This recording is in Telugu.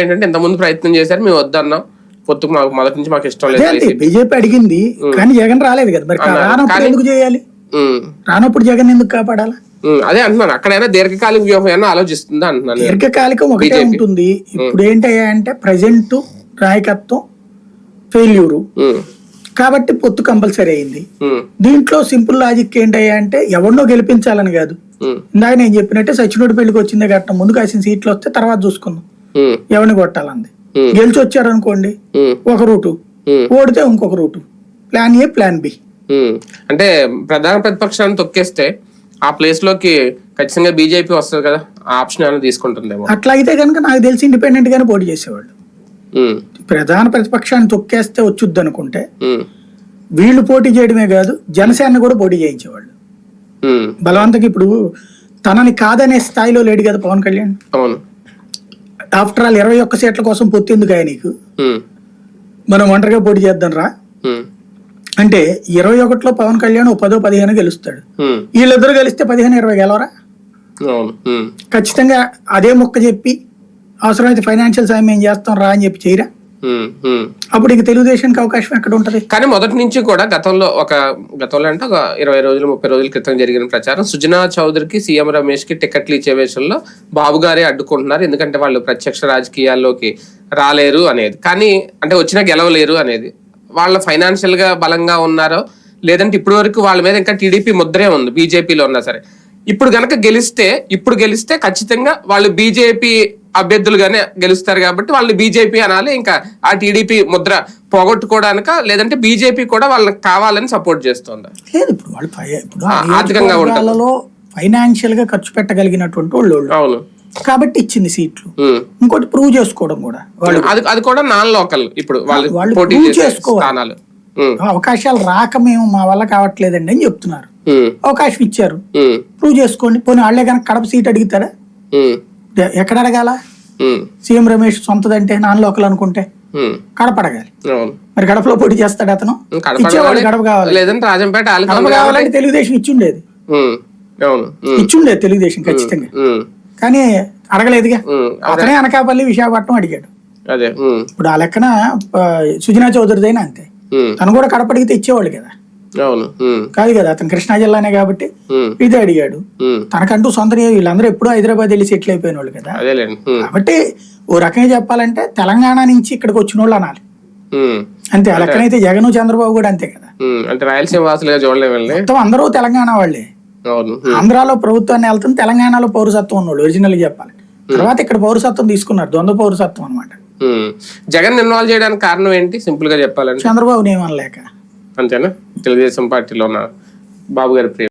ఏంటంటే ఇంత ముందు ప్రయత్నం చేశారు మేము వద్దన్నాం. పొత్తుకు మాకు మొదటి నుంచి మాకు ఇష్టం లేదు. బీజేపీ అడిగింది కానీ జగన్ రాలేదు కదా మరి. రానప్పుడు ఎందుకు చేయాలి? రానప్పుడు జగన్ ఎందుకు కాపాడాలా? అదే అంటున్నాను. అక్కడైనా దీర్ఘకాలిక వ్యూహం ఏమైనా ఆలోచిస్తుందా అంటున్నాను నేను. దీర్ఘకాలికం ఒకటే. ఉంటుంది. ఇప్పుడు ఏంటయ్యా అంటే ప్రజెంట్ నాయకత్వం ఫెయిల్యూరు. కాబట్టి పొత్తు కంపల్సరీ అయింది. దీంట్లో సింపుల్ లాజిక్ ఏంటయ్యా అంటే ఎవరినో గెలిపించాలని కాదు. ఇందాక నేను చెప్పినట్టే సచినుడి పెళ్ళికి వచ్చిందే కట్టం ముందు కాసిన సీట్లు వస్తే తర్వాత చూసుకుందాం. ఎవరిని కొట్టాలంది. గెలిచి వచ్చారనుకోండి ఒక రూటు. ఓడితే ఇంకొక route. Plan A plan B. అంటే ప్రధాన ప్రతిపక్షాన్ని తొక్కేస్తే ఆ ప్లేస్లోకి ఖచ్చితంగా బీజేపీ వస్తుంది కదా ఆ ఆప్షన్ ఏమైనా తీసుకుంటుందేమో. అట్లా అయితే కనుక నాకు తెలిసి ఇండిపెండెంట్ గానే పోటీ చేసేవాళ్ళు. ప్రధాన ప్రతిపక్షాన్ని తొక్కేస్తే వచ్చుద్ది అనుకుంటే వీళ్ళు పోటీ చేయడమే కాదు జనసేన కూడా పోటీ చేయించేవాళ్ళు. ఉమ్, బలవంతంగా ఇప్పుడు తనని కాదనే స్థాయిలో లేడు కదా పవన్ కళ్యాణ్. అవును. ఆఫ్టర్ ఆల్ ఇరవై ఒక్క సీట్ల కోసం పొత్తెందుకు నీకు? మనం ఒంటరిగా పోటీ చేద్దాం రా. అంటే ఇరవై ఒకటిలో పవన్ కళ్యాణ్ పదో పదిహేను గెలుస్తాడు. వీళ్ళిద్దరు గెలిస్తే పదిహేను ఇరవై గెలవరా? ఖచ్చితంగా అదే మొక్క చెప్పి అవసరమైతే ఫైనాన్షియల్ సాయం ఏం చేస్తాం రా అని చెప్పి చేయరా. అప్పుడు ఇక తెలుగుదేశానికి అవకాశం ఎక్కడ ఉంటది? కానీ మొదటి నుంచి కూడా గతంలో ఒక గతంలో అంటే ఒక ఇరవై రోజులు ముప్పై రోజుల క్రితం జరిగిన ప్రచారం సుజనా చౌదరికి సీఎం రమేష్కి టికెట్లు ఇచ్చే విషయంలో బాబు గారే అడ్డుకుంటున్నారు. ఎందుకంటే వాళ్ళు ప్రత్యక్ష రాజకీయాల్లోకి రాలేరు అనేది. కానీ అంటే వచ్చినా గెలవలేరు అనేది. వాళ్ళ ఫైనాన్షియల్గా బలంగా ఉన్నారో లేదంటే ఇప్పటి వరకు వాళ్ళ మీద ఇంకా టీడీపీ ముద్రే ఉంది బీజేపీలో ఉన్నా సరే. ఇప్పుడు గనక గెలిస్తే ఇప్పుడు గెలిస్తే ఖచ్చితంగా వాళ్ళు బీజేపీ అభ్యర్థులుగానే గెలుస్తారు కాబట్టి వాళ్ళు బీజేపీ అనాలి ఇంకా ఆ టీడీపీ ముద్ర పోగొట్టుకోవడానిక లేదంటే బీజేపీ కూడా వాళ్ళకి కావాలని సపోర్ట్ చేస్తుంది. లేదు ఇప్పుడు వాళ్ళు ఇప్పుడు ఆర్థికంగా ఫైనాన్షియల్గా ఖర్చు పెట్టగలిగినటువంటి వాళ్ళు. అవును. కాబట్టి ఇచ్చింది సీట్లు. ఇంకోటి ప్రూవ్ చేసుకోవడం కూడా. వాళ్ళు అది కూడా నాన్ లోకల్ ఇప్పుడు వాళ్ళు వాళ్ళు చేసుకోవాలి. అవకాశాలు రాక మేము మా వల్ల కావట్లేదండి అని చెప్తున్నారు. అవకాశం ఇచ్చారు. ప్రూవ్ చేసుకోండి. పోనీ వాళ్ళే కనుక కడప సీట్ అడుగుతారా? ఎక్కడ అడగాల? సీఎం రమేష్ సొంతదంటే నాన్ లోకల్ అనుకుంటే కడప అడగాలి మరి కడపలో పోటీ చేస్తాడు అతను? ఇచ్చేవాడు కావాలి. కడప కావాలి. లేదంటే రాజంపేట కడప కావాలంటే తెలుగుదేశం ఇచ్చుండేది. ఇచ్చుండేది తెలుగుదేశం ఖచ్చితంగా. కానీ అడగలేదుగా. అతనే అనకాపల్లి విశాఖపట్నం అడిగాడు. ఇప్పుడు ఆ లెక్కన సుజనా చౌదరిదైనా అంతే. తను కూడా కడప అడిగితే ఇచ్చేవాళ్ళు కదా. అవును. కాదు కదా అతను కృష్ణా జిల్లానే కాబట్టి ఇదే అడిగాడు. తనకంటూ సొంత వీళ్ళందరూ ఎప్పుడూ హైదరాబాద్ వెళ్ళి సెటిల్ అయిపోయిన వాళ్ళు కదా కాబట్టి ఓ రకంగా చెప్పాలంటే తెలంగాణ నుంచి ఇక్కడికి వచ్చిన వాళ్ళు అనాలి అంతే ఆ లెక్కనైతే జగన్ చంద్రబాబు కూడా అంతే కదా. అంటే రాయలసీమ వాసులుగా చూడలేమండి మొత్తం అందరూ తెలంగాణ వాళ్ళే. ఆంధ్రాలో ప్రభుత్వాన్ని వెళ్తుంది తెలంగాణలో పౌరసత్వం ఉన్నోళ్ళు ఒరిజినల్ చెప్పాలి. తర్వాత ఇక్కడ పౌరసత్వం తీసుకున్నారు ద్వంద్వ పౌరసత్వం అన్నమాట. ఉమ్. జగన్ ఇన్వాల్వ్ చేయడానికి కారణం ఏంటి? సింపుల్గా చెప్పాలంటే. చంద్రబాబు ఏమనలేక. అంతేనా? తెలుగుదేశం పార్టీలో ఉన్న బాబు గారి ప్రియ